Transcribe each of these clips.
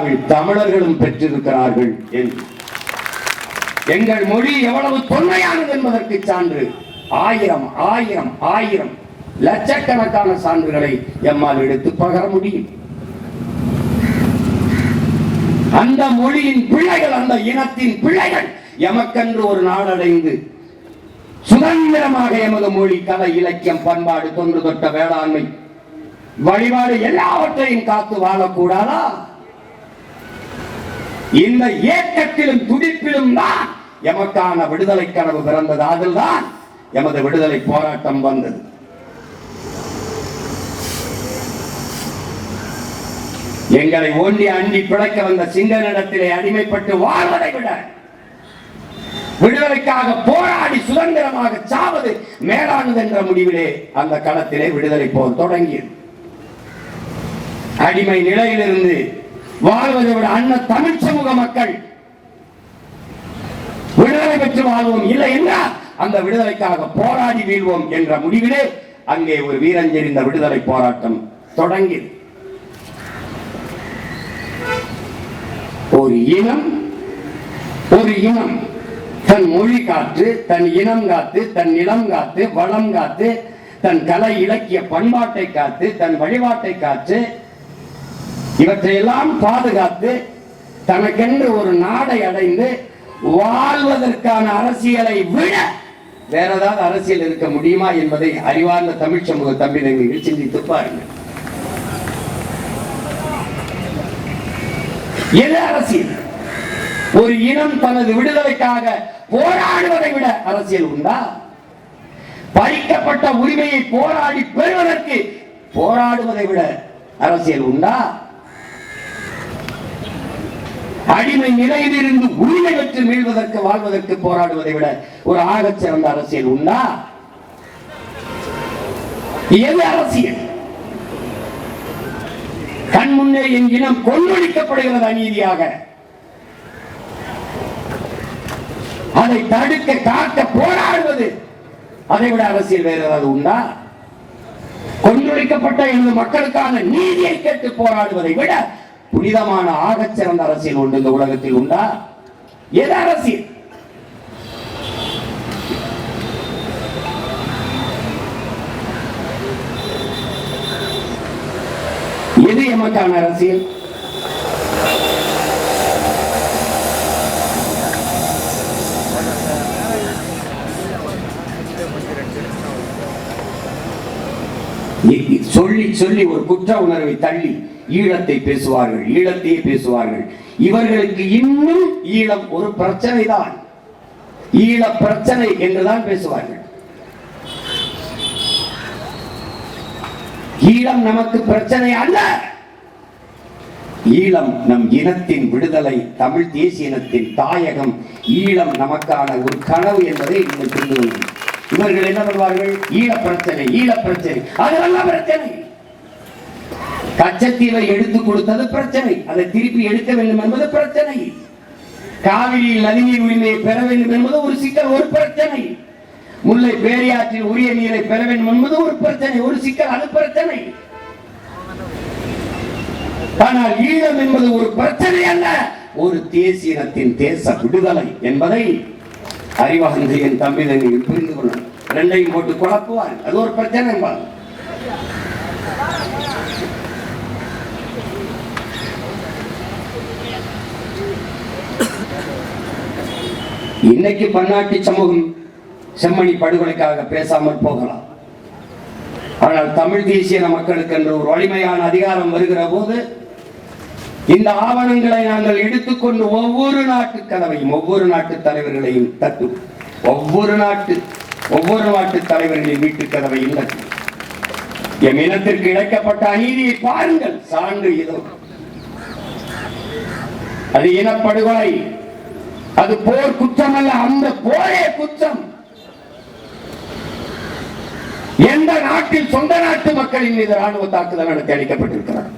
இந்தியாவில் தமிழர்களும் பெற்றிருக்கிறார்கள் என்று. எங்கள் மொழி எவ்வளவு தொன்மையானது என்பதற்கு சான்று ஆயிரம் ஆயிரம் ஆயிரம் லட்சக்கணக்கான சான்றுகளை எம்மால் எடுத்து பகர முடியும். அந்த மொழியின் பிள்ளைகள் அந்த இனத்தின் பிள்ளைகள் எமக்கென்று ஒரு நாடடைந்து சுதந்திரமாக எமது மொழி கலை இலக்கியம் பண்பாடு தொன்று தொட்ட வேளாண்மை வழிபாடு எல்லாவற்றையும் காத்து வாழக்கூடாதா? இந்த ஏக்கத்திலும் துடிப்பிலும் தான் எமக்கான விடுதலை கனவு பிறந்தது. அதில்தான் எமது விடுதலை போராட்டம் வந்தது. எங்களை ஓண்டி அண்டி பிழைக்க வந்த சிங்கனிடத்திலே அடிமைப்பட்டு வாழ்வதை விட விடுதலைக்காக போராடி சுதந்திரமாக சாவது மேலானது என்ற முடிவிலே அந்த களத்திலே விடுதலை போர் தொடங்கியது. அடிமை நிலையிலிருந்து வாழ்வதை விட அண்ணன் தமிழ் சமூக மக்கள் விடுதலை பெற்று வாழ்வோம். இல்லை என்றால் அந்த விடுதலைக்காக போராடி வீழ்வோம் என்ற முடிவிலே அங்கே ஒரு வீரஞ்செறிந்த விடுதலை போராட்டம் தொடங்கியது. ஒரு இனம் ஒரு இனம் தன் மொழி காத்து தன் இனம் காத்து தன் நிலம் காத்து வளம் காத்து தன் கலை இலக்கிய பண்பாட்டை காத்து தன் வழிபாட்டை காத்து இவற்றையெல்லாம் பாதுகாத்து தனக்கென்று ஒரு நாடை அடைந்து வாழ்வதற்கான அரசியலை விட வேற ஏதாவது அரசியல் இருக்க முடியுமா என்பதை அறிவார்ந்த தமிழ் சமூக தம்பினங்கள் சிந்தித்து பாருங்கள். எது அரசியல்? ஒரு இனம் தனது விடுதலைக்காக போராடுவதை விட அரசியல் உண்டா? பறிக்கப்பட்ட உரிமையை போராடி பெறுவதற்கு போராடுவதை விட அரசியல் உண்டா? அடிமை நிலையிலிருந்து உரிமை பெற்று மீள்வதற்கு வாழ்வதற்கு போராடுவதை விட ஒரு ஆகச் சிறந்த அரசியல் உண்டா? எது அரசியல்? கண் முன்னே என் இனம் கொள்ளொழிக்கப்படுகிறது அநீதியாக. அதை தடுக்க காக்க போராடுவது அதை விட அரசியல் வேறு ஏதாவது உண்டா? கொன்றொழிக்கப்பட்ட எனது மக்களுக்கான நீதியை கேட்டு போராடுவதை விட புனிதமான ஆகச் சிறந்த அரசியல் உண்டு இந்த உலகத்தில் உண்டா? எது அரசியல்? எது எமக்கான அரசியல்? சொல்லி சொல்லி ஒரு குற்ற உணர்வை தள்ளி. ஈழத்தை பேசுவார்கள் ஈழத்தையே பேசுவார்கள். இவர்களுக்கு இன்னும் ஈழம் ஒரு பிரச்சனை தான் ஈழ பிரச்சனை என்றுதான் பேசுவார்கள். ஈழம் நமக்கு பிரச்சனை அல்ல. ஈழம் நம் இனத்தின் விடுதலை தமிழ் தேசிய இனத்தின் தாயகம். ஈழம் நமக்கான ஒரு கனவு என்பதை நீங்கள் புரிந்து கொள்ளுங்கள். இவர்கள் என்ன பண்ணுவார்கள்? ஈழ பிரச்சனை ஈழ பிரச்சனை. அதெல்லாம் பிரச்சனை. கச்சத்தீவை எடுத்து கொடுத்தது பிரச்சனை. அதை திருப்பி எடுக்க வேண்டும் என்பது பிரச்சனை. காவிரியில் நதிநீர் உரிமையை பெற வேண்டும் என்பது ஒரு சிக்கல் ஒரு பிரச்சனை. முல்லை பேரியாற்றில் உரிய நீரை பெற வேண்டும் என்பது ஒரு பிரச்சனை ஒரு சிக்கல் அது பிரச்சனை. ஆனால் ஈழம் என்பது ஒரு பிரச்சனை அல்ல. ஒரு தேசியத்தின் தேச விடுதலை என்பதை அறிவார்ந்து என் தம்பி புரிந்து கொள்ளணும். ரெண்டையும் போட்டு குழப்புவார். அது ஒரு பிரச்சனை என்பார். இன்னைக்கு பன்னாட்டு சமூகம் செம்மணி படுகொலைக்காக பேசாமல் போகலாம். ஆனால் தமிழ் தேசிய மக்களுக்கு என்று ஒரு வலிமையான அதிகாரம் வருகிற போது இந்த ஆவணங்களை நாங்கள் எடுத்துக்கொண்டு ஒவ்வொரு நாட்டு கதவையும் ஒவ்வொரு நாட்டு தலைவர்களையும் தட்டு ஒவ்வொரு நாட்டு ஒவ்வொரு நாட்டு தலைவர்களின் வீட்டு கதவையும் தட்டு எம் இனத்திற்கு இழைக்கப்பட்ட அநீதியை பாருங்கள் சான்று இதோ. அது இனப்படுகொலை. அது போர் குற்றம் அல்ல அந்த போரே குற்றம். எந்த நாட்டில் சொந்த நாட்டு மக்களின் மீது ராணுவ தாக்குதல் நடத்தி அளிக்கப்பட்டிருக்கிறார்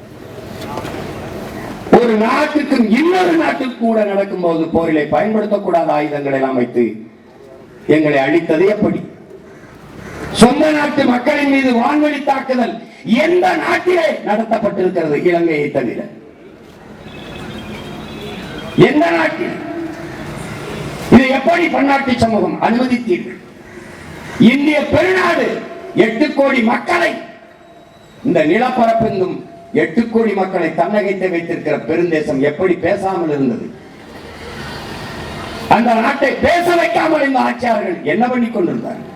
ஒரு நாட்டுக்கும் இன்னொரு நாட்டுக்கு கூட நடக்கும் போது போரிலே பயன்படுத்தக்கூடாத ஆயுதங்களை எல்லாம் வைத்து எங்களை அழித்தது எப்படி? சொந்த நாட்டு மக்களின் மீது வான்வழி தாக்குதல் எந்த நாட்டிலே நடத்தப்பட்டிருக்கிறது? இலங்கையை தவிர. எந்த நாட்டில்? இதை எப்படி பன்னாட்டு சமூகம் அனுமதித்தீர்கள்? இந்திய பெருநாடு எட்டு கோடி மக்களை இந்த நிலப்பரப்பெங்கும் எட்டு கோடி மக்களை தன்னகைத்து வைத்திருக்கிற பெருந்தேசம் எப்படி பேசாமல் இருந்தது? அந்த நாட்டை பேச வைக்காமல் இந்த ஆட்சியாளர்கள் என்ன பண்ணி கொண்டிருந்தார்கள்?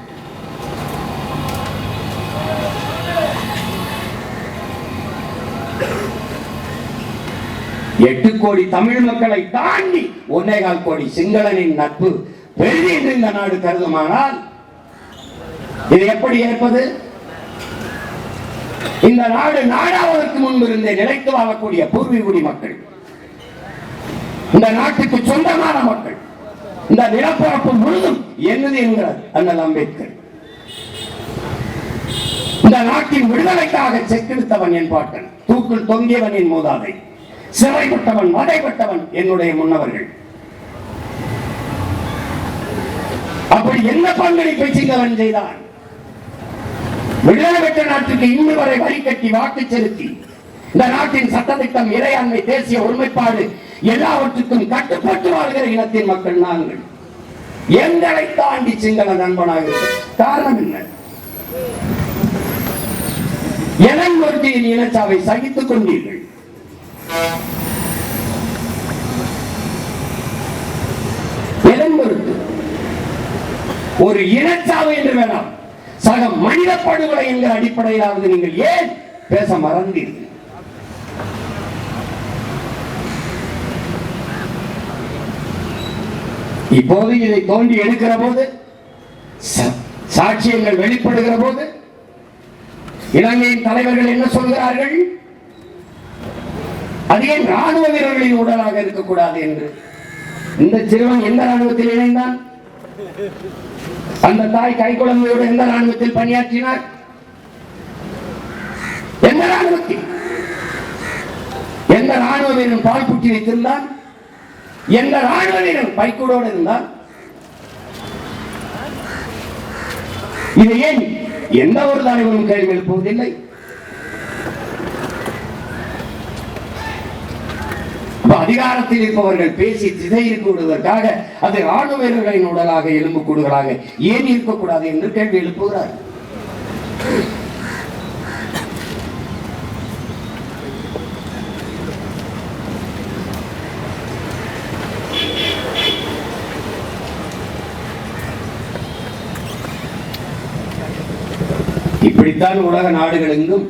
எட்டு கோடி தமிழ் மக்களை தாண்டி ஒன்னேகால் கோடி சிங்களனின் நட்பு பெரிது என்று இந்த நாடு கருதுமானால் இது எப்படி ஏற்பது? இந்த நாடு நாடாவதற்கு முன்பு இருந்தே நிலைத்து வாழக்கூடிய பூர்வீகுடி மக்கள் இந்த நாட்டுக்கு சொந்தமான மக்கள் இந்த நிலப்பரப்பு முழுதும் என்னது என்கிறார் அண்ணல் அம்பேத்கர். இந்த நாட்டின் விடுதலைக்காக செக்கெடுத்தவன் என் பாட்டன் தூக்கில் தொங்கியவன் என் மூதாதை. சிறைப்பட்டவன் வடைப்பட்டவன் என்னுடைய முன்னவர்கள். அப்படி என்ன பங்களிப்பை சிங்கவன் செய்தான்? விடுதலை நாட்டுக்கு இன்று வரை வரி கட்டி வாக்கு செலுத்தி இந்த நாட்டின் சட்டத்திட்டம் இறையாண்மை தேசிய ஒருமைப்பாடு எல்லாவற்றுக்கும் கட்டுப்பட்டு வாழ்கிற இனத்தின் மக்கள் நாங்கள். எங்களை தாண்டி சிங்கள நண்பனாக காரணம் என்ன? இளங்கொர்த்தியின் இனச்சாவை சகித்துக் கொண்டீர்கள். ஒரு இனச்சாவு என்று வேணாம். சக மனித படுகொலை என்கிற அடிப்படையிலாவது நீங்கள் ஏன் பேச மறந்தீர்கள்? இப்போது இதை தோண்டி எடுக்கிற போது சாட்சியங்கள் வெளிப்படுகிற போது இலங்கையின் தலைவர்கள் என்ன சொல்கிறார்கள்? அது ஏன் ராணுவ வீரர்களின் உடலாக இருக்கக்கூடாது என்று. இந்த சிறுவன் எந்த ராணுவத்தில் இணைந்தான்? அந்த தாய் கைக்குழந்தையோடு எந்த ராணுவத்தில் பணியாற்றினார்? எந்த ராணுவத்தில்? எந்த ராணுவ வீரன் பால் குட்டி வைத்திருந்தான்? எந்த ராணுவ வீரன் பைக்கூடோடு இருந்தான்? இதை ஏன் எந்த ஒரு தலைவரும் கேள்வி எழுப்புவதில்லை? அதிகாரத்தில் இருப்பவர்கள் பேசி திசையில் கூடுவதற்காக அது ராணுவ வீரர்களின் உடலாக எலும்பு கூடுகிறாங்க ஏன் இருக்கக்கூடாது என்று கேள்வி எழுப்புகிறார். இப்படித்தான் உலக நாடுகள் எங்கும்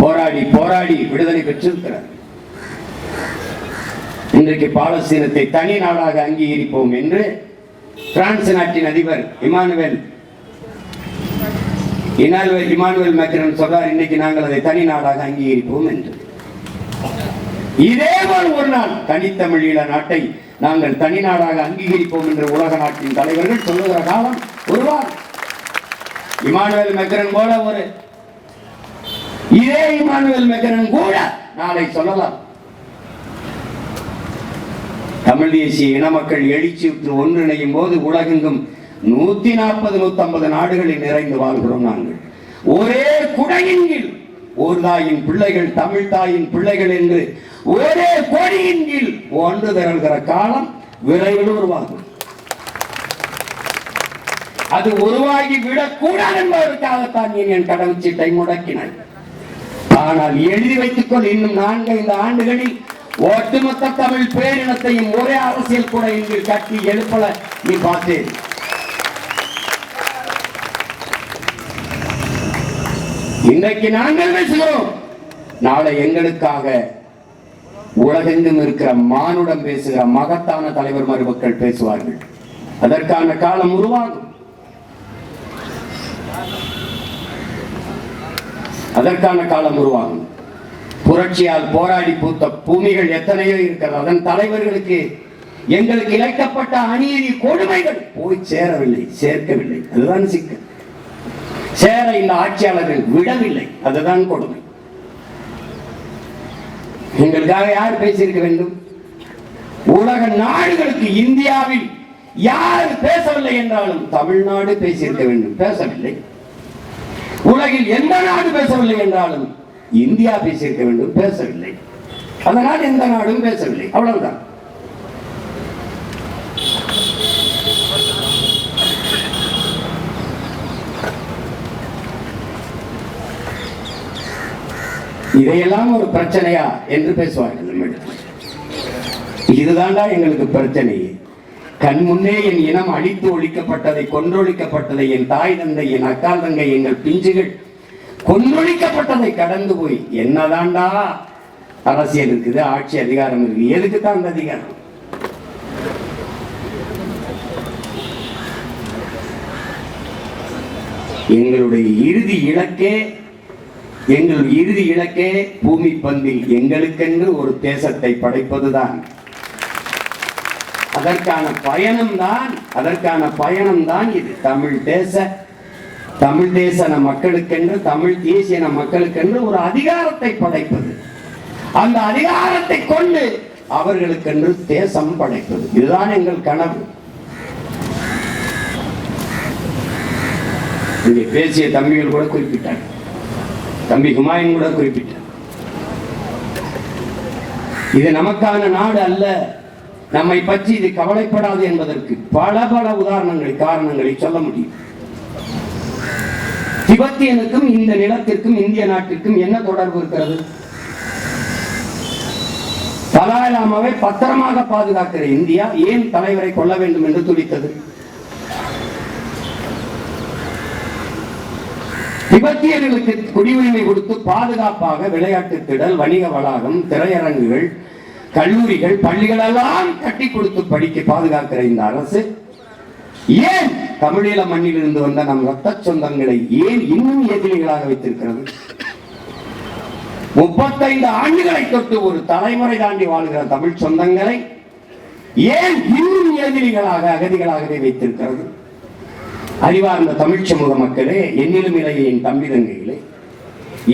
போராடி போராடி விடுதலை பெற்றிருக்கிறார் இன்றைக்கு பாலஸ்தீனத்தை தனி நாடாக அங்கீகரிப்போம் என்று பிரான்ஸ் நாட்டின் அதிபர் இமானுவேல் இமானுவேல் இமானுவேல் மேக்ரன் சொல்றார் இன்னைக்கு நாங்கள் அதை தனி நாடாக அங்கீகரிப்போம் என்று. இதே போல் ஒரு நாள் தனித்தமிழீழ நாட்டை நாங்கள் தனி நாடாக அங்கீகரிப்போம் என்று உலக நாட்டின் தலைவர்கள் சொல்லுகிற காலம் உருவாகும் இமானுவேல் மெக்கரன் போல ஒரு. இதே இமானுவேல் மெக்கரன் கூட நாளை சொல்லலாம். தமிழ் தேசிய இன மக்கள் எழுச்சியுற்று ஒன்றிணையும் போது உலகெங்கும் நூத்தி நாற்பது நூத்தி ஐம்பது நாடுகளில் நிறைந்து வாழ்கிறோம் நாங்கள். ஒரே குடையின் கீழ் ஒரு தாயின் பிள்ளைகள் தமிழ் தாயின் பிள்ளைகள் என்று ஒரே கொடியின் கீழ் ஒன்று திரள்கிற காலம் விரைவில் உருவாகும். அது உருவாகி விடக்கூடாது என்பதற்காகத்தான் நீ என் கடவுச்சீட்டை முடக்கினாய் ஆனால் எழுதி வைத்துக் கொள் இன்னும் நான்கு ஐந்து ஆண்டுகளில் ஒட்டுமொத்த தமிழ் பேரினத்தையும் ஒரே அரசியல் கூட இங்கு கட்டி எழுப்பல நீ பார்த்தேன் இன்றைக்கு நாங்கள் பேசுகிறோம். நாளை எங்களுக்காக உலகெங்கும் இருக்கிற மானுடம் பேசுகிற மகத்தான தலைவர் மருமக்கள் பேசுவார்கள். அதற்கான காலம் உருவாகும். அதற்கான காலம் உருவாகும். புரட்சியால் போராடி பூத்த பூமிகள் எத்தனையோ இருக்கிறது. அதன் தலைவர்களுக்கு எங்களுக்கு இழைக்கப்பட்ட அநீதி கொடுமைகள் போய் சேரவில்லை சேர்க்கவில்லை. அதுதான் சிக்கல். சேர இந்த ஆட்சியாளர்கள் விடவில்லை. அதுதான் கொடுமை. எங்களுக்காக யார் பேசியிருக்க வேண்டும்? உலக நாடுகளுக்கு இந்தியாவில் யார் பேசவில்லை என்றாலும் தமிழ்நாடு பேசியிருக்க வேண்டும். பேசவில்லை. உலகில் எந்த நாடு பேசவில்லை என்றாலும் இந்தியா பேசியிருக்க வேண்டும் பேசவில்லை. அதனால் எந்த நாடும் பேசவில்லை. அவ்வளவுதான். இதையெல்லாம் ஒரு பிரச்சனையா என்று பேசுவார்கள் நம்மிடம் இதுதான்டா எங்களுக்கு பிரச்சனை. கண் முன்னே என் இனம் அழித்து ஒழிக்கப்பட்டதை கொன்றொழிக்கப்பட்டதை என் தாய் தந்தை என் அக்கால் தங்கை எங்கள் பிஞ்சுகள் கொன்றொழிக்கப்பட்டதை கடந்து போய் என்னதான்டா அரசியல் இருக்குது ஆட்சி அதிகாரம் இருக்கு எதுக்கு தான் அந்த அதிகாரம்? எங்களுடைய இறுதி இலக்கே எங்கள் இறுதி இலக்கே பூமி பந்தில் எங்களுக்கென்று ஒரு தேசத்தை படைப்பதுதான். அதற்கான பயணம் தான் அதற்கான பயணம் தான் இது. தமிழ் தேச தமிழ் தேசன மக்களுக்கென்று தமிழ் தேசியன மக்களுக்கென்று ஒரு அதிகாரத்தை படைப்பது. அந்த அதிகாரத்தை கொண்டு அவர்களுக்கென்று தேசம் படைப்பது. இதுதான் எங்கள் கனவு. இங்கே பேசிய தம்பிகள் கூட குறிப்பிட்டார். தம்பி ஹுமாயூன் கூட குறிப்பிட்டார். இது நமக்கான நாடு அல்ல. நம்மை பற்றி இது கவலைப்படாது என்பதற்கு பல பல உதாரணங்களை காரணங்களை சொல்ல முடியும். திபெத்தியனுக்கும் இந்த நிலத்திற்கும் இந்திய நாட்டிற்கும் என்ன தொடர்பு இருக்கிறது? தலாலாமாவை பத்திரமாக பாதுகாக்கிற இந்தியா ஏன் தலைவரை கொல்ல வேண்டும் என்று துடித்தது? திபெத்தியர்களுக்கு குடியுரிமை கொடுத்து பாதுகாப்பாக விளையாட்டு திடல் வணிக வளாகம் திரையரங்குகள் கல்லூரிகள் பள்ளிகள் எல்லாம் கட்டி கொடுத்து படிக்க பாதுகாக்கிற இந்த அரசு ஏன் தமிழீழ மண்ணில் இருந்து வந்த நம் ரத்த சொந்தங்களை ஏன் இன்னும் எதிரிகளாக வைத்திருக்கிறது? முப்பத்தைந்து ஆண்டுகளை தொட்டு ஒரு தலைமுறை தாண்டி வாழ்கிற தமிழ் சொந்தங்களை ஏன் இன்னும் எதிரிகளாக அகதிகளாகவே வைத்திருக்கிறது? அறிவார்ந்த தமிழ் சமூக மக்களே என்னிலும் இலையே என் தம்பி தங்கைகளே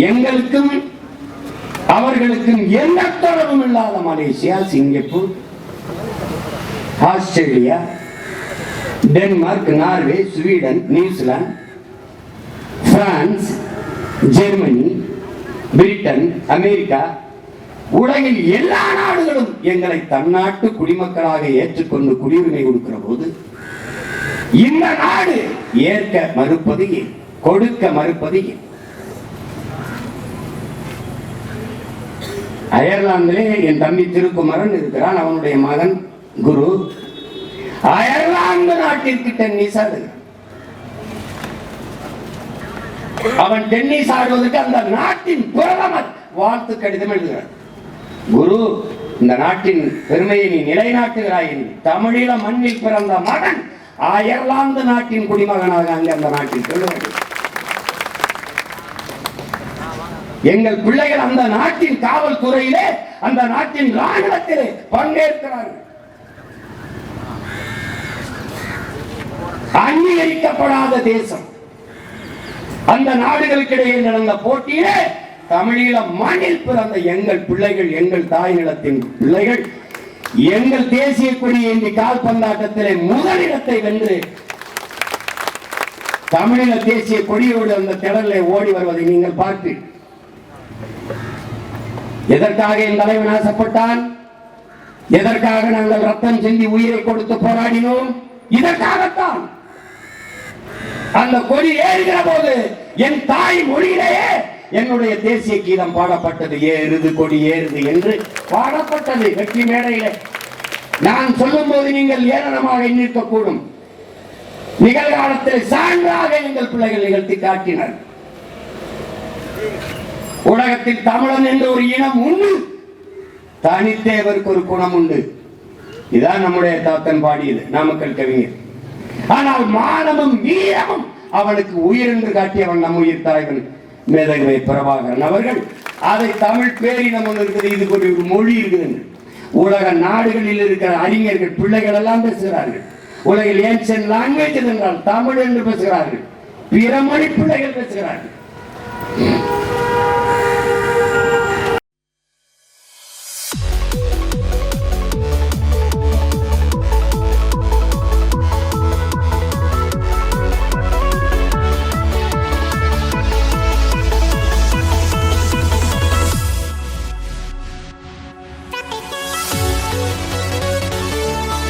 எங்களுக்கும் அவர்களுக்கும் எந்த தொடர்பும் இல்லாத Malaysia Singapore Australia Denmark Norway Sweden New Zealand France Germany Britain America உலகில் எல்லா நாடுகளும் எங்களை தன்னாட்டு குடிமக்களாக ஏற்றுக்கொண்டு குடியுரிமை கொடுக்கிற போது இந்த நாடு ஏற்க மறுப்பது கொடுக்க மறுப்பது அயர்லாந்திலே என் தம்பி திருக்குமரன் இருக்கிறான் அவனுடைய மகன் குரு. அயர்லாந்து நாட்டிற்கு டென்னிஸ் ஆடுகிறான் அவன் டென்னிஸ் ஆடுவதற்கு அந்த நாட்டின் பிரதமர் வாழ்த்து கடிதம் எழுதுகிறார். குரு இந்த நாட்டின் பெருமையை நீ நிலைநாட்டுகிறாயின் என்று தமிழீழ மண்ணில் பிறந்த மகன் அயர்லாந்து நாட்டின் குடிமகனாக அங்கே அந்த நாட்டில் சொல்லுவார்கள் எங்கள் பிள்ளைகள் அந்த நாட்டின் காவல்துறையிலே அந்த நாட்டின் ராணுவத்திலே பங்கேற்கிறார்கள். அங்கீகரிக்கப்படாத தேசம். அந்த நாடுகளுக்கிடையே நடந்த போட்டியே தமிழீழ மண்ணில் பிறந்த எங்கள் பிள்ளைகள் எங்கள் தாய் நிலத்தின் பிள்ளைகள் எங்கள் தேசிய கொடி ஏந்தி கால்பந்தாட்டத்திலே முதலிடத்தை வென்று தமிழீழ தேசிய கொடியோடு அந்த திடலை ஓடி வருவதை நீங்கள் பார்த்து எதற்காக என் தலைவன் ஆசைப்பட்டான்? எதற்காக நாங்கள் ரத்தம் செஞ்சு உயிரை கொடுத்து போராடினோம்? இதற்காகத்தான் அந்த கொடி ஏறுகிற போது என் தாய் மொழியிலேயே என்னுடைய தேசிய கீதம் பாடப்பட்டது. ஏறுது கொடி ஏறுது என்று பாடப்பட்டது வெற்றி மேடையிலே. நான் சொல்லும் போது நீங்கள் ஏளனமாக எண்ணிருக்க கூடும் நிகழ்காலத்தில் சான்றாக எங்கள் பிள்ளைகள் நிகழ்த்தி காட்டினர். உலகத்தில் தமிழன் என்ற ஒரு இனம் உண்டு. தனித்தேவருக்கு ஒரு குணம் உண்டு. இதான் நம்முடைய தாத்தன் பாடியது நாமக்கல் கவிஞர். ஆனால் மானமும் வீரமும் அவனுக்கு உயிர் என்று காட்டியவன் நம் உயிர் தலைவன் மேதகவை பிரபாகரன் அவர்கள். அதை தமிழ் பேரினம் ஒன்று இருக்குது இதுக்கு ஒரு மொழி இருக்குது என்று. உலக நாடுகளில் இருக்கிற அறிஞர்கள் பிள்ளைகள் எல்லாம் பேசுகிறார்கள். உலகில் ஏன்சன் லாங்குவேஜ் என்றால் தமிழ் என்று பேசுகிறார்கள். பிற மொழி பிள்ளைகள் பேசுகிறார்கள்.